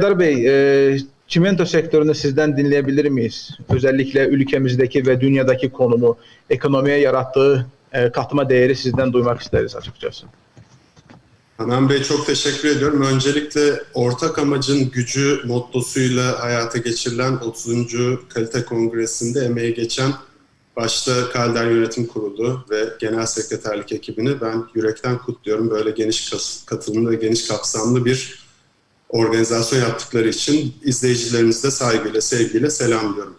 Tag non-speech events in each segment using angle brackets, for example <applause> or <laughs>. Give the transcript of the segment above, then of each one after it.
Serdar Bey, e, çimento sektörünü sizden dinleyebilir miyiz? Özellikle ülkemizdeki ve dünyadaki konumu, ekonomiye yarattığı e, katma değeri sizden duymak isteriz açıkçası. Hanan Bey çok teşekkür ediyorum. Öncelikle ortak amacın gücü mottosuyla hayata geçirilen 30. Kalite Kongresi'nde emeği geçen başta Kalder Yönetim Kurulu ve Genel Sekreterlik ekibini ben yürekten kutluyorum. Böyle geniş katılımlı ve geniş kapsamlı bir organizasyon yaptıkları için izleyicilerimizi de saygıyla, sevgiyle selamlıyorum.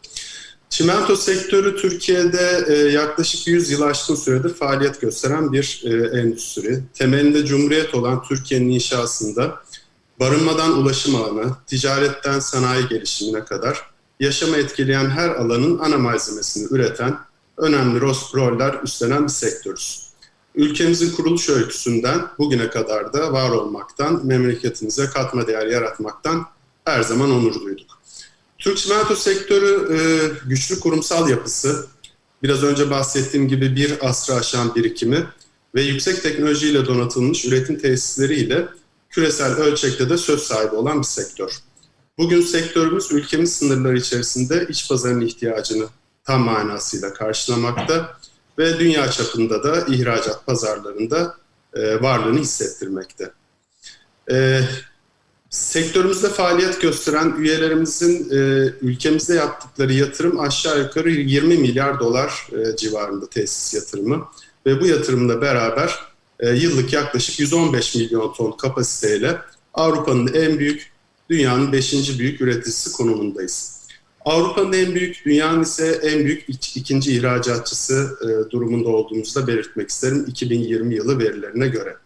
Çimento sektörü Türkiye'de e, yaklaşık 100 yıl aşkın süredir faaliyet gösteren bir e, endüstri. Temelinde cumhuriyet olan Türkiye'nin inşasında barınmadan ulaşım alanı, ticaretten sanayi gelişimine kadar yaşama etkileyen her alanın ana malzemesini üreten önemli roller üstlenen bir sektörüz. Ülkemizin kuruluş öyküsünden bugüne kadar da var olmaktan, memleketimize katma değer yaratmaktan her zaman onur duyduk. Türk çimento sektörü e, güçlü kurumsal yapısı, biraz önce bahsettiğim gibi bir asra aşan birikimi ve yüksek teknolojiyle donatılmış üretim tesisleriyle küresel ölçekte de söz sahibi olan bir sektör. Bugün sektörümüz ülkemiz sınırları içerisinde iç pazarın ihtiyacını tam manasıyla karşılamakta ve dünya çapında da ihracat pazarlarında e, varlığını hissettirmekte. E, sektörümüzde faaliyet gösteren üyelerimizin e, ülkemizde yaptıkları yatırım aşağı yukarı 20 milyar dolar e, civarında tesis yatırımı ve bu yatırımla beraber e, yıllık yaklaşık 115 milyon ton kapasiteyle Avrupa'nın en büyük, dünyanın 5. büyük üreticisi konumundayız. Avrupa'nın en büyük, dünyanın ise en büyük ikinci ihracatçısı e, durumunda olduğumuzu da belirtmek isterim 2020 yılı verilerine göre.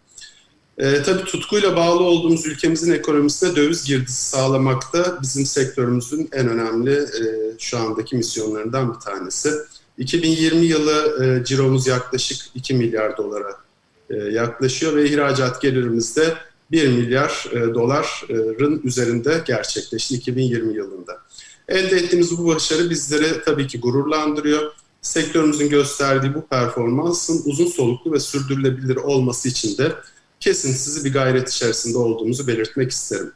E, tabii tutkuyla bağlı olduğumuz ülkemizin ekonomisine döviz girdisi sağlamakta bizim sektörümüzün en önemli e, şu andaki misyonlarından bir tanesi. 2020 yılı e, ciromuz yaklaşık 2 milyar dolara e, yaklaşıyor ve ihracat gelirimiz de 1 milyar e, doların üzerinde gerçekleşti 2020 yılında. Elde ettiğimiz bu başarı bizleri tabii ki gururlandırıyor. Sektörümüzün gösterdiği bu performansın uzun soluklu ve sürdürülebilir olması için de kesintisiz bir gayret içerisinde olduğumuzu belirtmek isterim.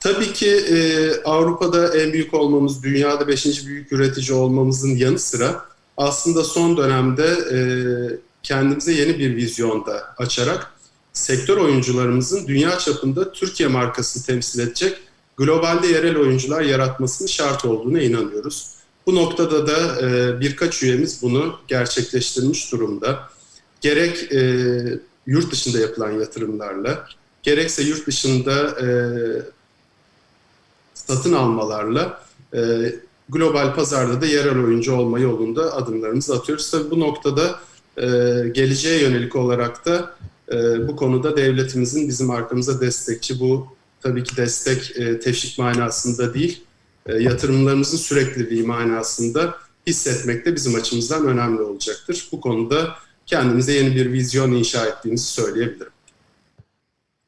Tabii ki e, Avrupa'da en büyük olmamız, dünyada beşinci büyük üretici olmamızın yanı sıra aslında son dönemde e, kendimize yeni bir vizyonda açarak sektör oyuncularımızın dünya çapında Türkiye markasını temsil edecek globalde yerel oyuncular yaratmasının şart olduğuna inanıyoruz. Bu noktada da e, birkaç üyemiz bunu gerçekleştirmiş durumda. Gerek e, yurt dışında yapılan yatırımlarla, gerekse yurt dışında e, satın almalarla e, global pazarda da yerel oyuncu olma yolunda adımlarımızı atıyoruz. Tabii bu noktada e, geleceğe yönelik olarak da e, bu konuda devletimizin bizim arkamıza destekçi. Bu tabii ki destek e, teşvik manasında değil, e, yatırımlarımızın sürekliliği manasında hissetmek de bizim açımızdan önemli olacaktır. Bu konuda kendimize yeni bir vizyon inşa ettiğimizi söyleyebilirim.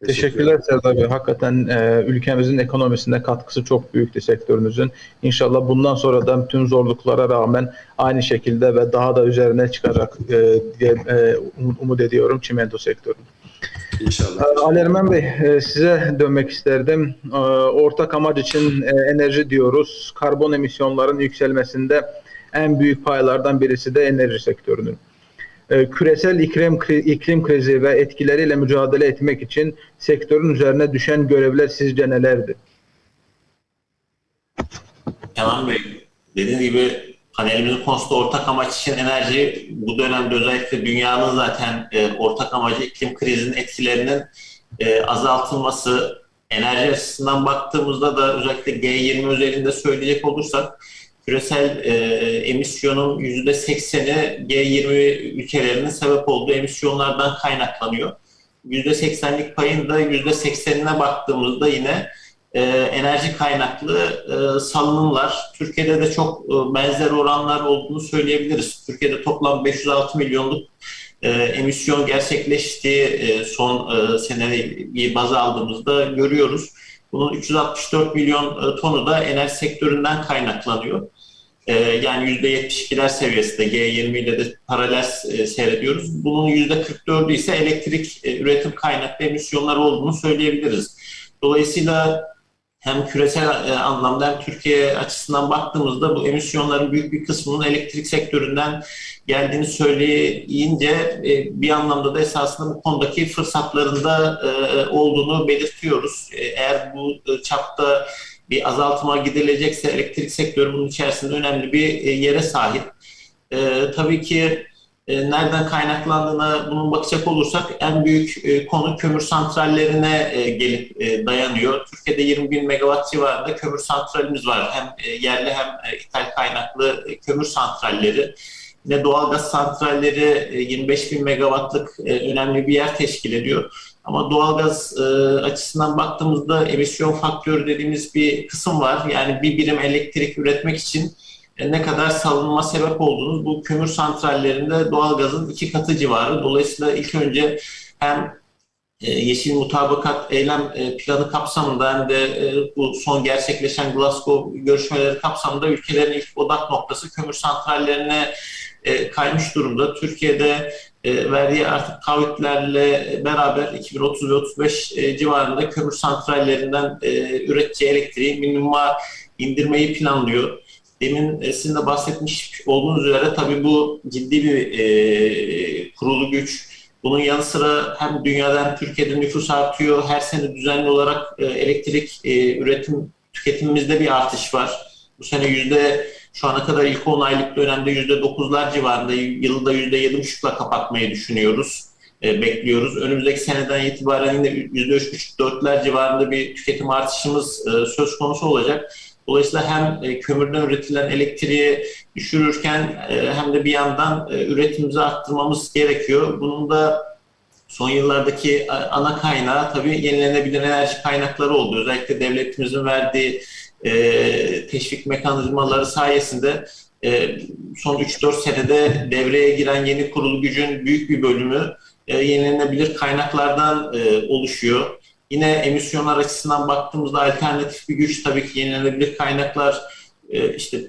Teşekkürler Serdar Bey. Hakikaten e, ülkemizin ekonomisinde katkısı çok büyüktü sektörünüzün. İnşallah bundan sonra da tüm zorluklara rağmen aynı şekilde ve daha da üzerine çıkacak e, diye e, umut ediyorum çimento sektörünün. İnşallah. Ali Ermen Bey, e, size dönmek isterdim. E, ortak amaç için e, enerji diyoruz. Karbon emisyonların yükselmesinde en büyük paylardan birisi de enerji sektörünün. Küresel iklim, iklim krizi ve etkileriyle mücadele etmek için sektörün üzerine düşen görevler sizce nelerdir? Kenan Bey, dediğiniz gibi panelimizin konusu ortak amaç için enerji bu dönemde özellikle dünyanın zaten e, ortak amacı iklim krizinin etkilerinin e, azaltılması. Enerji açısından baktığımızda da özellikle G20 özelinde söyleyecek olursak küresel e, emisyonun %80'i G20 ülkelerinin sebep olduğu emisyonlardan kaynaklanıyor. %80'lik payın da %80'ine baktığımızda yine e, enerji kaynaklı e, salınımlar. Türkiye'de de çok e, benzer oranlar olduğunu söyleyebiliriz. Türkiye'de toplam 506 milyonluk e, emisyon gerçekleştiği e, son e, seneyi baz aldığımızda görüyoruz. Bunun 364 milyon e, tonu da enerji sektöründen kaynaklanıyor. E, yani %72'ler seviyesinde G20 ile de paralel e, seyrediyoruz. Bunun %44'ü ise elektrik e, üretim kaynaklı emisyonlar olduğunu söyleyebiliriz. Dolayısıyla hem küresel e, anlamda hem Türkiye açısından baktığımızda bu emisyonların büyük bir kısmının elektrik sektöründen geldiğini söyleyince e, bir anlamda da esasında bu konudaki fırsatlarında e, olduğunu belirtiyoruz. Eğer bu çapta bir azaltıma gidilecekse elektrik sektörü bunun içerisinde önemli bir yere sahip. Tabii ki e, nereden kaynaklandığına bunun bakacak olursak en büyük e, konu kömür santrallerine e, gelip e, dayanıyor. Türkiye'de 20 bin megawatt civarında kömür santralimiz var. Hem e, yerli hem e, ithal kaynaklı e, kömür santralleri. Yine doğalgaz santralleri e, 25 bin megawattlık e, önemli bir yer teşkil ediyor. Ama doğalgaz e, açısından baktığımızda emisyon faktörü dediğimiz bir kısım var. Yani bir birim elektrik üretmek için e, ne kadar salınma sebep olduğunuz bu kömür santrallerinde doğalgazın iki katı civarı. Dolayısıyla ilk önce hem e, Yeşil Mutabakat Eylem e, Planı kapsamında hem de e, bu son gerçekleşen Glasgow görüşmeleri kapsamında ülkelerin ilk odak noktası kömür santrallerine e, kaymış durumda. Türkiye'de e, verdiği artık taahhütlerle beraber 2030 ve 35 e, civarında kömür santrallerinden e, üreteceği elektriği minimuma indirmeyi planlıyor. Demin e, sizin de bahsetmiş olduğunuz üzere tabii bu ciddi bir e, kurulu güç. Bunun yanı sıra hem dünyada hem Türkiye'de nüfus artıyor. Her sene düzenli olarak e, elektrik e, üretim tüketimimizde bir artış var. Bu sene yüzde şu ana kadar ilk 10 aylık dönemde yüzde dokuzlar civarında, yılda yüzde yedi buçukla kapatmayı düşünüyoruz, e, bekliyoruz. Önümüzdeki seneden itibaren yine yüzde üç buçuk dörtler civarında bir tüketim artışımız e, söz konusu olacak. Dolayısıyla hem e, kömürden üretilen elektriği düşürürken e, hem de bir yandan e, üretimimizi arttırmamız gerekiyor. Bunun da son yıllardaki ana kaynağı tabii yenilenebilir enerji kaynakları oldu. Özellikle devletimizin verdiği e, teşvik mekanizmaları sayesinde e, son 3-4 senede devreye giren yeni kurulu gücün büyük bir bölümü e, yenilenebilir kaynaklardan e, oluşuyor. Yine emisyonlar açısından baktığımızda alternatif bir güç tabii ki yenilenebilir kaynaklar e, işte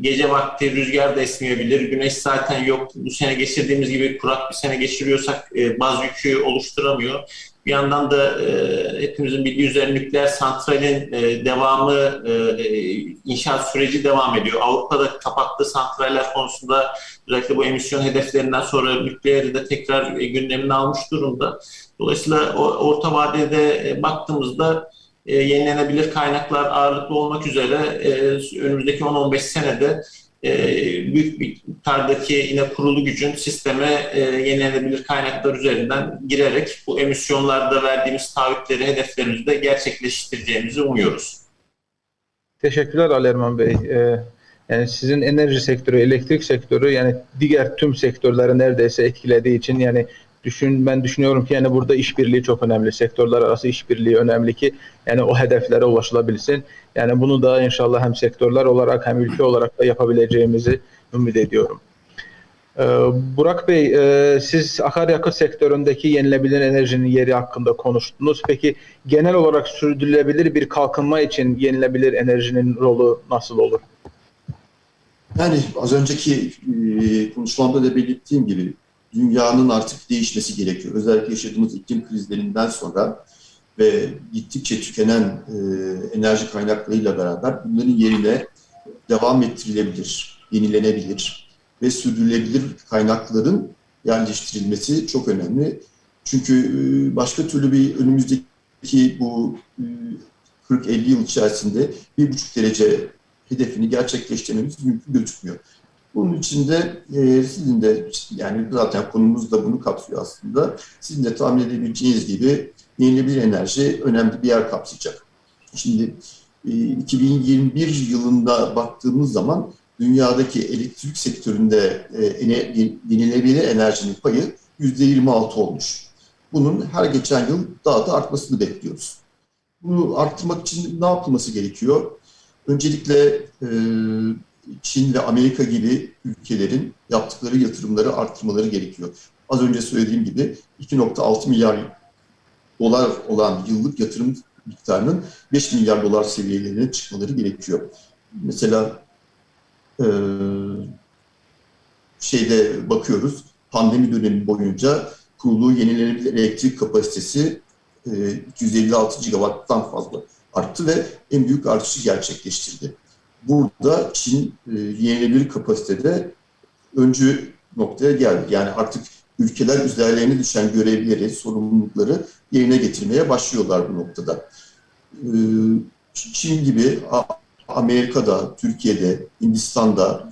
gece vakti rüzgar da esmeyebilir. Güneş zaten yok. Bu sene geçirdiğimiz gibi kurak bir sene geçiriyorsak e, baz yükü oluşturamıyor. Bir yandan da e, hepimizin bildiği üzere nükleer santralin e, devamı, e, inşaat süreci devam ediyor. Avrupa'da kapattığı santraller konusunda özellikle bu emisyon hedeflerinden sonra nükleeri de tekrar e, gündemine almış durumda. Dolayısıyla o, orta vadede e, baktığımızda e, yenilenebilir kaynaklar ağırlıklı olmak üzere e, önümüzdeki 10-15 senede e, büyük bir miktardaki yine kurulu gücün sisteme e, yenilenebilir kaynaklar üzerinden girerek bu emisyonlarda verdiğimiz taahhütleri, hedeflerimizi de gerçekleştireceğimizi umuyoruz. Teşekkürler Ali Erman Bey. Ee, yani sizin enerji sektörü, elektrik sektörü yani diğer tüm sektörleri neredeyse etkilediği için yani düşün ben düşünüyorum ki yani burada işbirliği çok önemli. Sektörler arası işbirliği önemli ki yani o hedeflere ulaşılabilsin. Yani bunu da inşallah hem sektörler olarak hem ülke olarak da yapabileceğimizi ümit ediyorum. Ee, Burak Bey, e, siz akaryakıt sektöründeki yenilebilir enerjinin yeri hakkında konuştunuz. Peki genel olarak sürdürülebilir bir kalkınma için yenilebilir enerjinin rolü nasıl olur? Yani az önceki e, konuşmamda da belirttiğim gibi dünyanın artık değişmesi gerekiyor. Özellikle yaşadığımız iklim krizlerinden sonra ve gittikçe tükenen e, enerji kaynaklarıyla beraber bunların yerine devam ettirilebilir, yenilenebilir ve sürdürülebilir kaynakların yerleştirilmesi çok önemli. Çünkü e, başka türlü bir önümüzdeki bu e, 40-50 yıl içerisinde bir buçuk derece hedefini gerçekleştirmemiz mümkün gözükmüyor. Bunun için de e, sizin de yani zaten konumuz da bunu kapsıyor aslında. Sizin de tahmin edebileceğiniz gibi yenilenebilir enerji önemli bir yer kapsayacak. Şimdi e, 2021 yılında baktığımız zaman dünyadaki elektrik sektöründe e, yenilenebilir enerjinin payı %26 olmuş. Bunun her geçen yıl daha da artmasını bekliyoruz. Bunu arttırmak için ne yapılması gerekiyor? Öncelikle e, Çin ve Amerika gibi ülkelerin yaptıkları yatırımları arttırmaları gerekiyor. Az önce söylediğim gibi 2.6 milyar dolar olan yıllık yatırım miktarının 5 milyar dolar seviyelerine çıkmaları gerekiyor. Mesela e, şeyde bakıyoruz, pandemi dönemi boyunca kurulu yenilenebilir elektrik kapasitesi e, 256 gigawatttan fazla. arttı ve en büyük artışı gerçekleştirdi. Burada Çin e, yenilebilir kapasitede öncü noktaya geldi. Yani artık ülkeler üzerlerine düşen görevleri, sorumlulukları yerine getirmeye başlıyorlar bu noktada. Ee, Çin gibi Amerika'da, Türkiye'de, Hindistan'da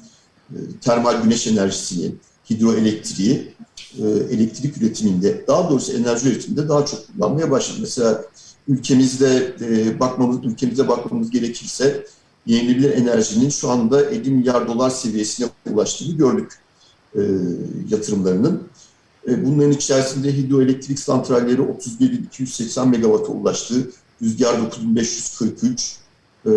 e, termal güneş enerjisini, hidroelektriği, e, elektrik üretiminde, daha doğrusu enerji üretiminde daha çok kullanmaya başladı. Mesela ülkemizde e, bakmamız, ülkemize bakmamız gerekirse yenilenebilir enerjinin şu anda 50 milyar dolar seviyesine ulaştığını gördük e, yatırımlarının. E, bunların içerisinde hidroelektrik santralleri 31.280 megawata ulaştı. Rüzgar 9543, e,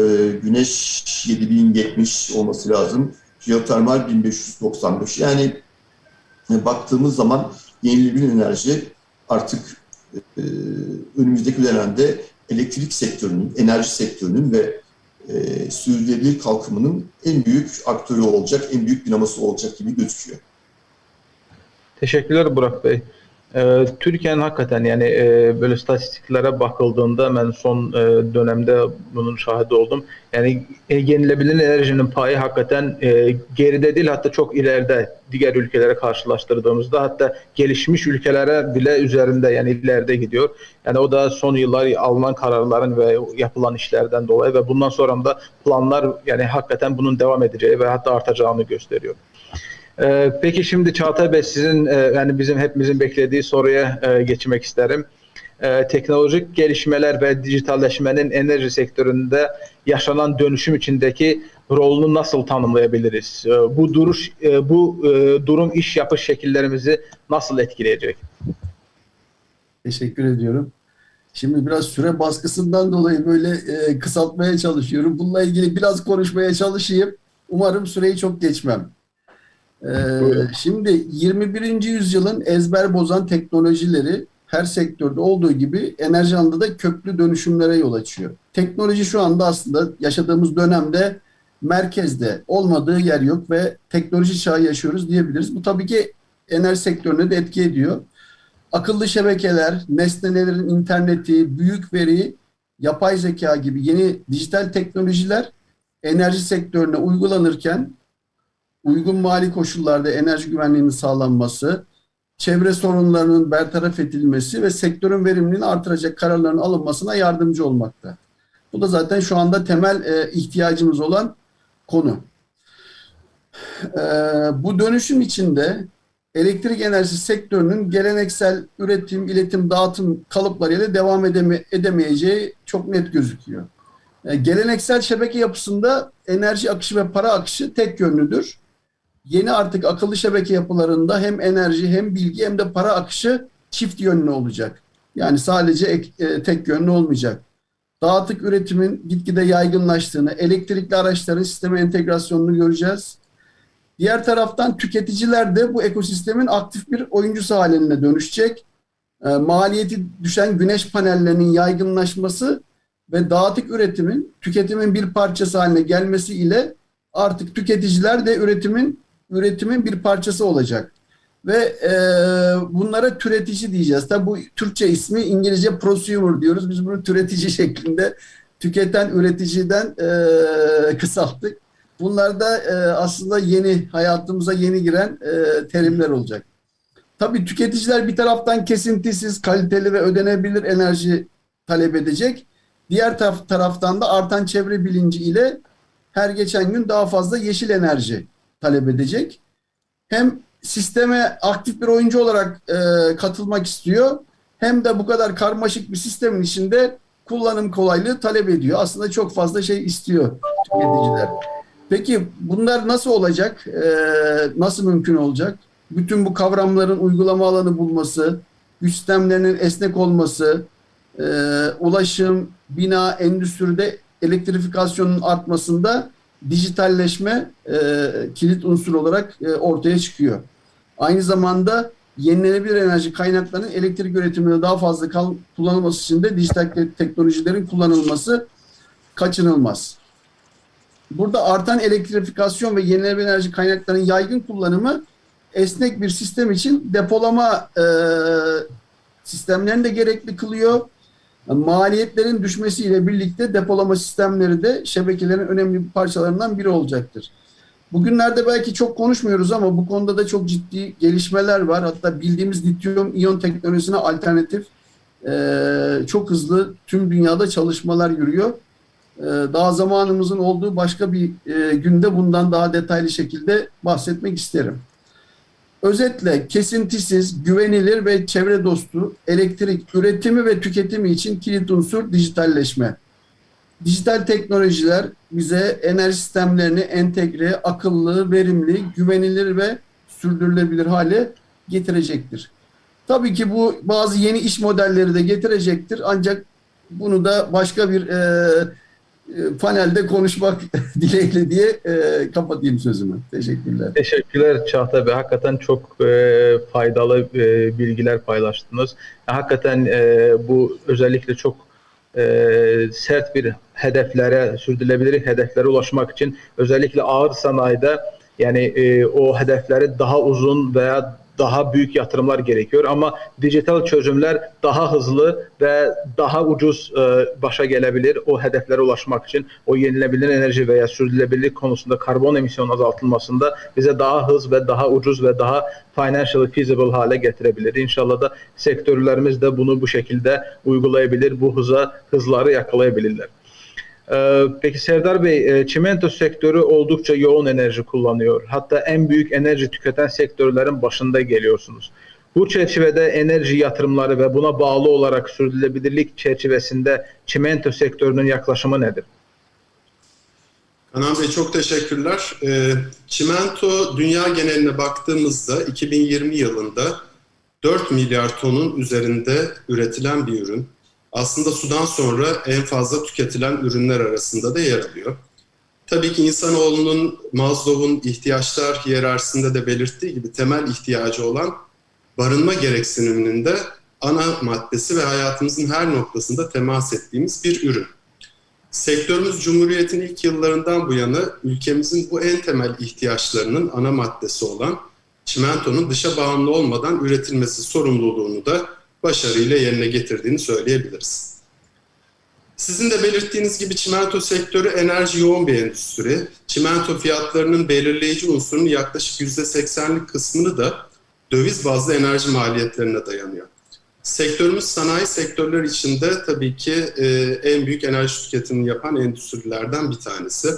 güneş 7070 olması lazım. Jeotermal 1595. Yani e, baktığımız zaman yenilenebilir enerji artık e, önümüzdeki dönemde elektrik sektörünün, enerji sektörünün ve e, sürdürülebilir kalkınmanın en büyük aktörü olacak, en büyük dinaması olacak gibi gözüküyor. Teşekkürler Burak Bey. Ee, Türkiye'nin hakikaten yani e, böyle statistiklere bakıldığında ben son e, dönemde bunun şahidi oldum. Yani e, yenilebilir enerjinin payı hakikaten e, geride değil hatta çok ileride diğer ülkelere karşılaştırdığımızda hatta gelişmiş ülkelere bile üzerinde yani ileride gidiyor. Yani o da son yıllar alınan kararların ve yapılan işlerden dolayı ve bundan sonra da planlar yani hakikaten bunun devam edeceği ve hatta artacağını gösteriyor. Ee, peki şimdi Çağatay Bey sizin e, yani bizim hepimizin beklediği soruya e, geçmek isterim. E, teknolojik gelişmeler ve dijitalleşmenin enerji sektöründe yaşanan dönüşüm içindeki rolünü nasıl tanımlayabiliriz? E, bu duruş e, bu e, durum iş yapış şekillerimizi nasıl etkileyecek? Teşekkür ediyorum. Şimdi biraz süre baskısından dolayı böyle e, kısaltmaya çalışıyorum. Bununla ilgili biraz konuşmaya çalışayım. Umarım süreyi çok geçmem. E, Buyurun. şimdi 21. yüzyılın ezber bozan teknolojileri her sektörde olduğu gibi enerji alanında da köklü dönüşümlere yol açıyor. Teknoloji şu anda aslında yaşadığımız dönemde merkezde olmadığı yer yok ve teknoloji çağı yaşıyoruz diyebiliriz. Bu tabii ki enerji sektörüne de etki ediyor akıllı şebekeler, nesnelerin interneti, büyük veri, yapay zeka gibi yeni dijital teknolojiler enerji sektörüne uygulanırken uygun mali koşullarda enerji güvenliğinin sağlanması, çevre sorunlarının bertaraf edilmesi ve sektörün verimliliğini artıracak kararların alınmasına yardımcı olmakta. Bu da zaten şu anda temel e, ihtiyacımız olan konu. E, bu dönüşüm içinde elektrik enerjisi sektörünün geleneksel üretim, iletim, dağıtım kalıplarıyla devam edeme, edemeyeceği çok net gözüküyor. E, geleneksel şebeke yapısında enerji akışı ve para akışı tek yönlüdür. Yeni artık akıllı şebeke yapılarında hem enerji hem bilgi hem de para akışı çift yönlü olacak. Yani sadece ek, e, tek yönlü olmayacak. Dağıtık üretimin gitgide yaygınlaştığını, elektrikli araçların sisteme entegrasyonunu göreceğiz. Diğer taraftan tüketiciler de bu ekosistemin aktif bir oyuncusu haline dönüşecek. E, maliyeti düşen güneş panellerinin yaygınlaşması ve dağıtık üretimin tüketimin bir parçası haline gelmesi ile artık tüketiciler de üretimin üretimin bir parçası olacak. Ve e, bunlara türetici diyeceğiz. Tabi bu Türkçe ismi İngilizce prosumer diyoruz. Biz bunu türetici <laughs> şeklinde tüketen üreticiden e, kısalttık. Bunlar da e, aslında yeni hayatımıza yeni giren e, terimler olacak. Tabii tüketiciler bir taraftan kesintisiz, kaliteli ve ödenebilir enerji talep edecek. Diğer taraf, taraftan da artan çevre bilinci ile her geçen gün daha fazla yeşil enerji talep edecek. Hem sisteme aktif bir oyuncu olarak e, katılmak istiyor hem de bu kadar karmaşık bir sistemin içinde kullanım kolaylığı talep ediyor. Aslında çok fazla şey istiyor tüketiciler. Peki bunlar nasıl olacak? Ee, nasıl mümkün olacak? Bütün bu kavramların uygulama alanı bulması, güç sistemlerinin esnek olması, e, ulaşım, bina, endüstride elektrifikasyonun artmasında dijitalleşme e, kilit unsur olarak e, ortaya çıkıyor. Aynı zamanda yenilenebilir enerji kaynaklarının elektrik üretiminde daha fazla kal- kullanılması için de dijital te- teknolojilerin kullanılması kaçınılmaz. Burada artan elektrifikasyon ve yenilenebilir enerji kaynaklarının yaygın kullanımı esnek bir sistem için depolama e, sistemlerini de gerekli kılıyor. Maliyetlerin düşmesiyle birlikte depolama sistemleri de şebekelerin önemli bir parçalarından biri olacaktır. Bugünlerde belki çok konuşmuyoruz ama bu konuda da çok ciddi gelişmeler var. Hatta bildiğimiz lityum iyon teknolojisine alternatif e, çok hızlı tüm dünyada çalışmalar yürüyor. E, daha zamanımızın olduğu başka bir e, günde bundan daha detaylı şekilde bahsetmek isterim. Özetle kesintisiz, güvenilir ve çevre dostu elektrik üretimi ve tüketimi için kilit unsur dijitalleşme. Dijital teknolojiler bize enerji sistemlerini entegre, akıllı, verimli, güvenilir ve sürdürülebilir hale getirecektir. Tabii ki bu bazı yeni iş modelleri de getirecektir ancak bunu da başka bir e, panelde konuşmak <laughs> dileğiyle diye e, kapatayım sözümü. Teşekkürler. Teşekkürler Çağatay Bey. Hakikaten çok e, faydalı e, bilgiler paylaştınız. Hakikaten e, bu özellikle çok e, sert bir hedeflere, sürdürülebilir hedeflere ulaşmak için özellikle ağır sanayide yani e, o hedefleri daha uzun veya daha büyük yatırımlar gerekiyor ama dijital çözümler daha hızlı ve daha ucuz e, başa gelebilir o hedeflere ulaşmak için o yenilebilir enerji veya sürdürülebilirlik konusunda karbon emisyonu azaltılmasında bize daha hız ve daha ucuz ve daha financially feasible hale getirebilir. İnşallah da sektörlerimiz de bunu bu şekilde uygulayabilir, bu hıza hızları yakalayabilirler. Ee, Peki Serdar Bey, e, çimento sektörü oldukça yoğun enerji kullanıyor. Hatta en büyük enerji tüketen sektörlerin başında geliyorsunuz. Bu çerçevede enerji yatırımları ve buna bağlı olarak sürdürülebilirlik çerçevesinde çimento sektörünün yaklaşımı nedir? Kanan Bey çok teşekkürler. Ee, çimento dünya geneline baktığımızda 2020 yılında 4 milyar tonun üzerinde üretilen bir ürün. Aslında sudan sonra en fazla tüketilen ürünler arasında da yer alıyor. Tabii ki insanoğlunun Maslow'un ihtiyaçlar hiyerarşisinde de belirttiği gibi temel ihtiyacı olan barınma gereksiniminin de ana maddesi ve hayatımızın her noktasında temas ettiğimiz bir ürün. Sektörümüz Cumhuriyet'in ilk yıllarından bu yana ülkemizin bu en temel ihtiyaçlarının ana maddesi olan çimentonun dışa bağımlı olmadan üretilmesi sorumluluğunu da başarıyla yerine getirdiğini söyleyebiliriz. Sizin de belirttiğiniz gibi çimento sektörü enerji yoğun bir endüstri. Çimento fiyatlarının belirleyici unsurunun yaklaşık %80'lik kısmını da döviz bazlı enerji maliyetlerine dayanıyor. Sektörümüz sanayi sektörleri içinde tabii ki e, en büyük enerji tüketimini yapan endüstrilerden bir tanesi.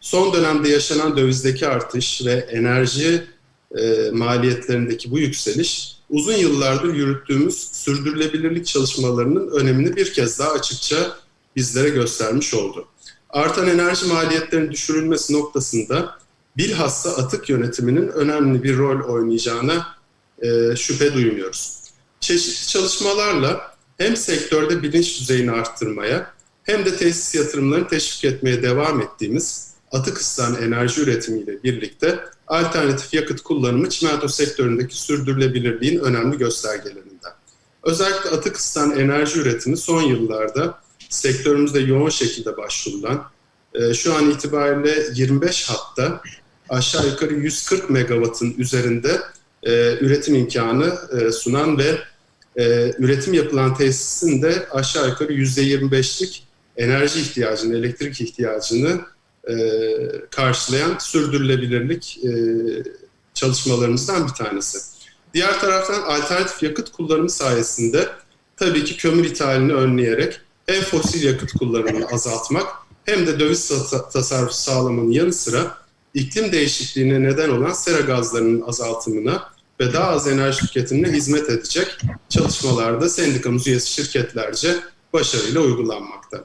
Son dönemde yaşanan dövizdeki artış ve enerji e, maliyetlerindeki bu yükseliş uzun yıllardır yürüttüğümüz sürdürülebilirlik çalışmalarının önemini bir kez daha açıkça bizlere göstermiş oldu. Artan enerji maliyetlerinin düşürülmesi noktasında bilhassa atık yönetiminin önemli bir rol oynayacağına e, şüphe duymuyoruz. Çeşitli çalışmalarla hem sektörde bilinç düzeyini arttırmaya hem de tesis yatırımlarını teşvik etmeye devam ettiğimiz atık ıslan enerji üretimiyle birlikte alternatif yakıt kullanımı çimento sektöründeki sürdürülebilirliğin önemli göstergelerinden. Özellikle atık ıslan enerji üretimi son yıllarda sektörümüzde yoğun şekilde başvurulan, e, şu an itibariyle 25 hatta aşağı yukarı 140 megawattın üzerinde e, üretim imkanı e, sunan ve üretim yapılan tesisin de aşağı yukarı %25'lik enerji ihtiyacını, elektrik ihtiyacını e, karşılayan sürdürülebilirlik e, çalışmalarımızdan bir tanesi. Diğer taraftan alternatif yakıt kullanımı sayesinde tabii ki kömür ithalini önleyerek hem fosil yakıt kullanımını azaltmak hem de döviz tasarrufu sağlamanın yanı sıra iklim değişikliğine neden olan sera gazlarının azaltımına ve daha az enerji tüketimine hizmet edecek çalışmalarda sendikamız üyesi şirketlerce başarıyla uygulanmakta.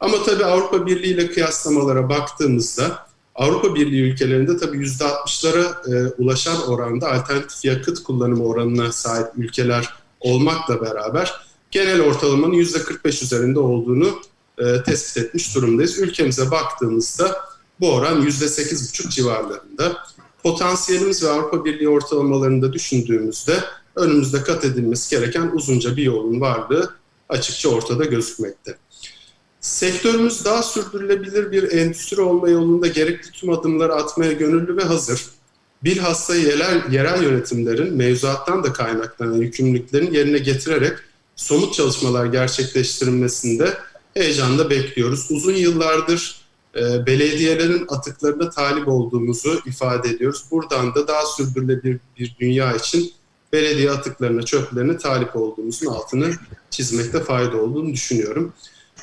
Ama tabii Avrupa Birliği ile kıyaslamalara baktığımızda Avrupa Birliği ülkelerinde tabii %60'lara e, ulaşan oranda alternatif yakıt kullanımı oranına sahip ülkeler olmakla beraber genel ortalamanın %45 üzerinde olduğunu e, tespit etmiş durumdayız. Ülkemize baktığımızda bu oran %8,5 civarlarında. Potansiyelimiz ve Avrupa Birliği ortalamalarında düşündüğümüzde önümüzde kat edilmesi gereken uzunca bir yolun varlığı açıkça ortada gözükmekte. Sektörümüz daha sürdürülebilir bir endüstri olma yolunda gerekli tüm adımları atmaya gönüllü ve hazır. Bilhassa yerel, yerel yönetimlerin mevzuattan da kaynaklanan yükümlülüklerini yerine getirerek somut çalışmalar gerçekleştirilmesinde heyecanla bekliyoruz. Uzun yıllardır e, belediyelerin atıklarına talip olduğumuzu ifade ediyoruz. Buradan da daha sürdürülebilir bir dünya için belediye atıklarına, çöplerine talip olduğumuzun altını çizmekte fayda olduğunu düşünüyorum.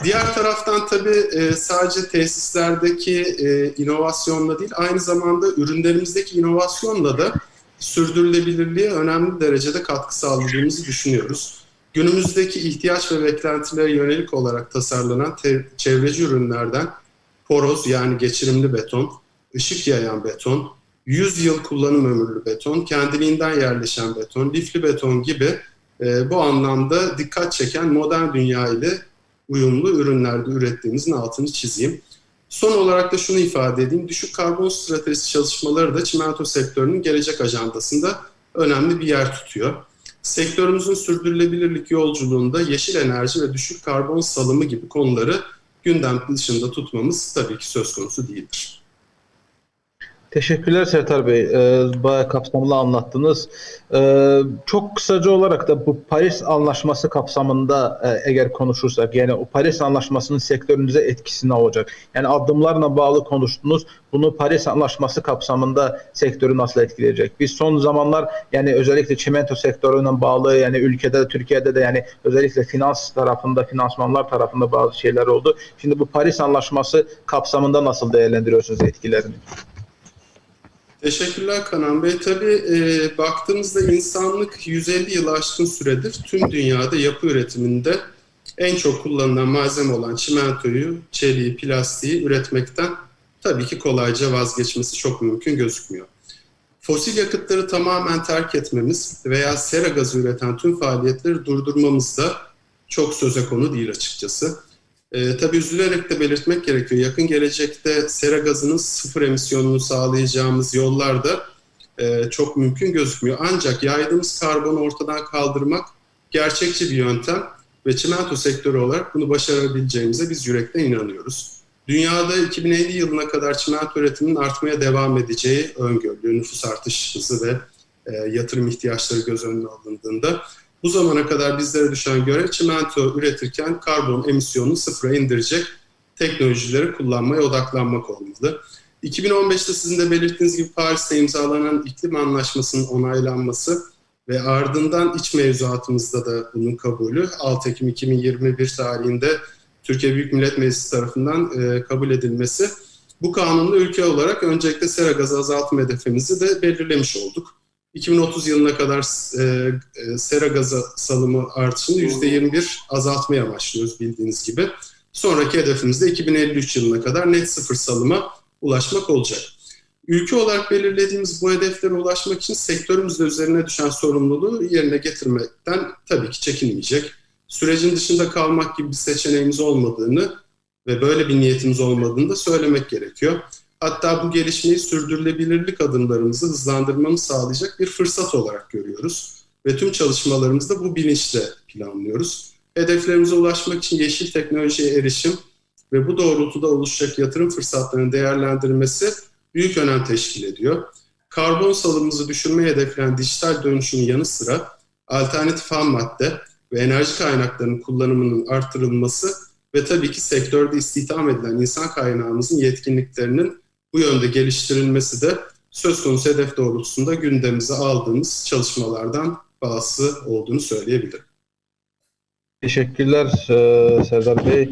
Diğer taraftan tabii e, sadece tesislerdeki e, inovasyonla değil, aynı zamanda ürünlerimizdeki inovasyonla da sürdürülebilirliğe önemli derecede katkı sağladığımızı düşünüyoruz. Günümüzdeki ihtiyaç ve beklentilere yönelik olarak tasarlanan çevreci ürünlerden poroz yani geçirimli beton, ışık yayan beton, 100 yıl kullanım ömürlü beton, kendiliğinden yerleşen beton, lifli beton gibi e, bu anlamda dikkat çeken modern dünya ile uyumlu ürünlerde ürettiğimizin altını çizeyim. Son olarak da şunu ifade edeyim. Düşük karbon stratejisi çalışmaları da çimento sektörünün gelecek ajandasında önemli bir yer tutuyor. Sektörümüzün sürdürülebilirlik yolculuğunda yeşil enerji ve düşük karbon salımı gibi konuları gündem dışında tutmamız tabii ki söz konusu değildir. Teşekkürler Sertar Bey. Ee, bayağı kapsamlı anlattınız. Ee, çok kısaca olarak da bu Paris Anlaşması kapsamında e, eğer konuşursak yani o Paris Anlaşması'nın sektörünüze etkisi ne olacak? Yani adımlarla bağlı konuştunuz. Bunu Paris Anlaşması kapsamında sektörü nasıl etkileyecek? Biz son zamanlar yani özellikle çimento sektörüyle bağlı yani ülkede de Türkiye'de de yani özellikle finans tarafında, finansmanlar tarafında bazı şeyler oldu. Şimdi bu Paris Anlaşması kapsamında nasıl değerlendiriyorsunuz etkilerini? Teşekkürler Kanan Bey. Tabii e, baktığımızda insanlık 150 yıl aşkın süredir tüm dünyada yapı üretiminde en çok kullanılan malzeme olan çimentoyu, çeliği, plastiği üretmekten tabii ki kolayca vazgeçmesi çok mümkün gözükmüyor. Fosil yakıtları tamamen terk etmemiz veya sera gazı üreten tüm faaliyetleri durdurmamız da çok söze konu değil açıkçası. E, tabii üzülerek de belirtmek gerekiyor. Yakın gelecekte sera gazının sıfır emisyonunu sağlayacağımız yollar da e, çok mümkün gözükmüyor. Ancak yaydığımız karbonu ortadan kaldırmak gerçekçi bir yöntem ve çimento sektörü olarak bunu başarabileceğimize biz yürekten inanıyoruz. Dünyada 2050 yılına kadar çimento üretiminin artmaya devam edeceği öngörülüyor. Nüfus artış hızı ve e, yatırım ihtiyaçları göz önüne alındığında. Bu zamana kadar bizlere düşen görev çimento üretirken karbon emisyonunu sıfıra indirecek teknolojileri kullanmaya odaklanmak olmalı. 2015'te sizin de belirttiğiniz gibi Paris'te imzalanan iklim anlaşmasının onaylanması ve ardından iç mevzuatımızda da bunun kabulü 6 Ekim 2021 tarihinde Türkiye Büyük Millet Meclisi tarafından e, kabul edilmesi bu kanunla ülke olarak öncelikle sera gazı azaltma hedefimizi de belirlemiş olduk. 2030 yılına kadar e, e, sera gazı salımı artışını %21 azaltmaya amaçlıyoruz bildiğiniz gibi. Sonraki hedefimiz de 2053 yılına kadar net sıfır salıma ulaşmak olacak. Ülke olarak belirlediğimiz bu hedeflere ulaşmak için sektörümüzde üzerine düşen sorumluluğu yerine getirmekten tabii ki çekinmeyecek. Sürecin dışında kalmak gibi bir seçeneğimiz olmadığını ve böyle bir niyetimiz olmadığını da söylemek gerekiyor. Hatta bu gelişmeyi sürdürülebilirlik adımlarımızı hızlandırmamız sağlayacak bir fırsat olarak görüyoruz. Ve tüm çalışmalarımızda bu bilinçle planlıyoruz. Hedeflerimize ulaşmak için yeşil teknolojiye erişim ve bu doğrultuda oluşacak yatırım fırsatlarının değerlendirilmesi büyük önem teşkil ediyor. Karbon salımımızı düşürmeyi hedefleyen dijital dönüşümün yanı sıra alternatif ham madde ve enerji kaynaklarının kullanımının artırılması ve tabii ki sektörde istihdam edilen insan kaynağımızın yetkinliklerinin bu yönde geliştirilmesi de söz konusu hedef doğrultusunda gündemimize aldığımız çalışmalardan bazı olduğunu söyleyebilirim. Teşekkürler e, Serdar Bey.